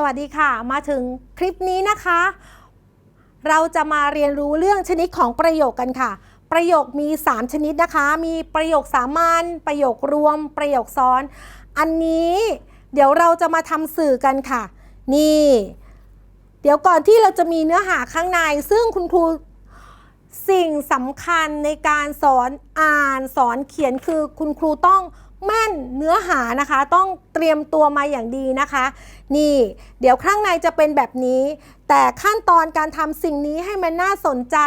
สวัสดีค่ะมาถึงคลิปนี้นะคะ เราจะมาเรียนรู้เรื่องชนิดของประโยคกันค่ะ ประโยคมี 3 ชนิดนะคะ มีประโยคสามัญประโยครวม ประโยคซ้อน อันนี้เดี๋ยวเราจะมาทำสื่อกันค่ะ นี่ เดี๋ยวก่อนที่เราจะมีเนื้อหาข้างใน ซึ่งคุณครู สิ่งสำคัญในการสอนอ่านสอนเขียนคือคุณครูต้องแม่นเนื้อหานะคะ ต้องเตรียมตัวมาอย่างดีนะคะ นี่ เดี๋ยวข้างในจะเป็นแบบนี้ แต่ขั้นตอนการทำสิ่งนี้ให้มันน่าสนใจ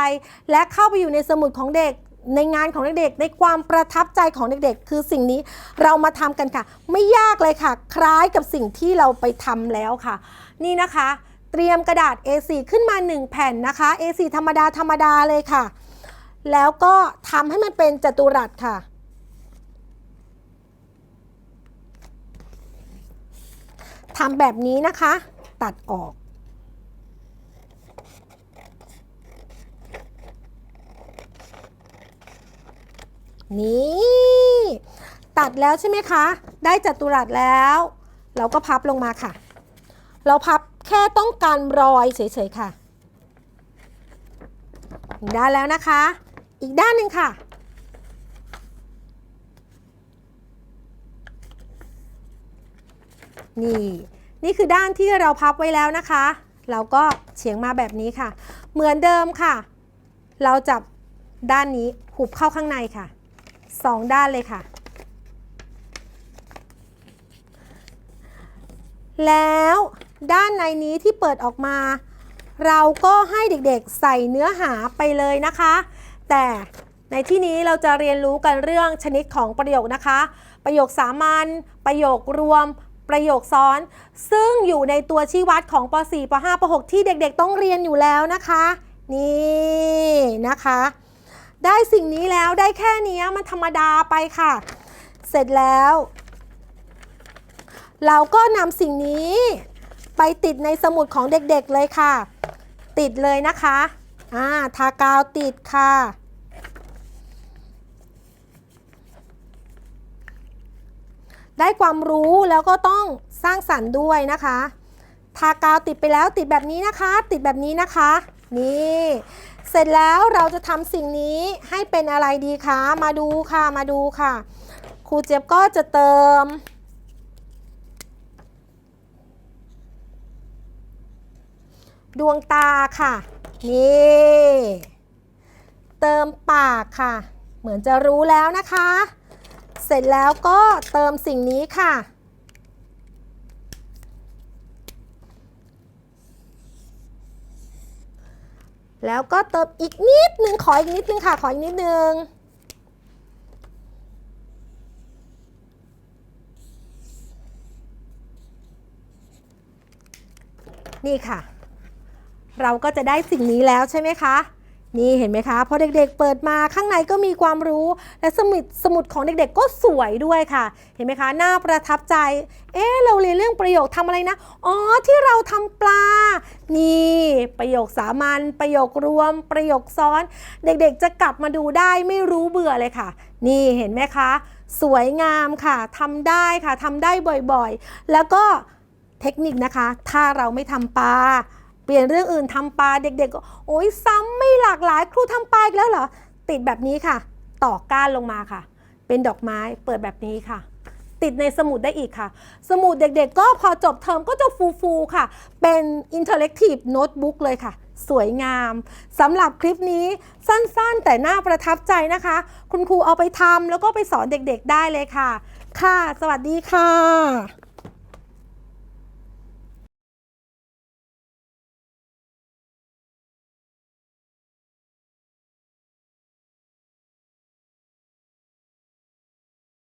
และเข้าไปอยู่ในสมุดของเด็กในงานของเด็กๆ ในความประทับใจของเด็กๆ คือสิ่งนี้เรามาทำกันค่ะ ไม่ยากเลยค่ะ คล้ายกับสิ่งที่เราไปทำแล้วค่ะ นี่นะคะ เตรียมกระดาษ A4 ขึ้นมา 1 แผ่นนะคะ A4 ธรรมดาธรรมดาเลยค่ะ แล้วก็ทำให้มันเป็นจัตุรัสค่ะ ทำแบบนี้นะคะ ตัดออกนี่ตัดแล้วใช่ไหมคะ ได้จัตุรัสแล้ว เราก็พับลงมาค่ะ เราพับ แค่ต้องการรอยเฉยๆค่ะด้านแล้วนะคะ อีกด้านหนึ่งค่ะ นี่ นี่คือด้านที่เราพับไว้แล้วนะคะ เราก็เฉียงมาแบบนี้ค่ะ เหมือนเดิมค่ะ เราจับด้านนี้หุบเข้าข้างในค่ะสองด้านเลยค่ะ แล้ว ด้านในนี้ที่เปิดออกมา เราก็ให้เด็กๆใส่เนื้อหาไปเลยนะคะ แต่ในที่นี้เราจะเรียนรู้กันเรื่องชนิดของประโยคนะคะ ประโยคสามัญประโยครวม ประโยคซ้อน ซึ่งอยู่ในตัวชี้วัดของป .4 ป .5 ป .6 ที่เด็กๆ ต้องเรียนอยู่แล้วนะคะ นี่นะคะ ได้สิ่งนี้แล้วได้แค่นี้มันธรรมดาไปค่ะ เสร็จแล้ว เราก็นำสิ่งนี้ ไปติดในสมุดของเด็กๆเลยค่ะ ติดเลยนะคะอ่าทากาวติดค่ะได้ความรู้แล้วก็ต้องสร้างสรรค์ด้วยนะคะ ทากาวติดไปแล้วติดแบบนี้นะคะ ติดแบบนี้นะคะ นี่ เสร็จแล้วเราจะทำสิ่งนี้ให้เป็นอะไรดีคะ มาดูค่ะ มาดูค่ะ ครูเจี๊ยบก็จะเติม ดวงตาค่ะ นี่ เติมปากค่ะ เหมือนจะรู้แล้วนะคะ เสร็จแล้วก็เติมสิ่งนี้ค่ะ แล้วก็เติมอีกนิดนึง ขออีกนิดนึงค่ะ ขออีกนิดนึงนี่ค่ะ เราก็จะได้สิ่งนี้แล้วใช่ไหมคะ นี่เห็นไหมคะพอเด็กๆเปิดมาข้างในก็มีความรู้ และสมุดสมุดของเด็กๆก็สวยด้วยค่ะ เห็นไหมคะน่าประทับใจ เอ๊ะเราเรียนเรื่องประโยคทำอะไรนะอ๋อที่เราทำปลา นี่ ประโยคสามัญประโยครวม ประโยคซ้อน เด็กๆจะกลับมาดูได้ไม่รู้เบื่อเลยค่ะ นี่เห็นไหมคะ สวยงามค่ะทำได้ค่ะทำได้บ่อยๆ แล้วก็เทคนิคนะคะ ถ้าเราไม่ทำปลา ลี่ยนเรื่องอื่นทำปลาเด็กๆก็โอ๊ยซ้ำไม่หลากหลายครูทำปลาอีกแล้วเหรอ ติดแบบนี้ค่ะ ต่อก้านลงมาค่ะ เป็นดอกไม้เปิดแบบนี้ค่ะ ติดในสมุดได้อีกค่ะ สมุดเด็กๆ ก็พอจบเทอมก็จะฟูๆค่ะ เป็น Interactive Notebook เลยค่ะ สวยงามสำหรับคลิปนี้สั้นๆ แต่น่าประทับใจนะคะ คุณครูเอาไปทำแล้วก็ไปสอนเด็กๆได้เลยค่ะ ค่ะ สวัสดีค่ะ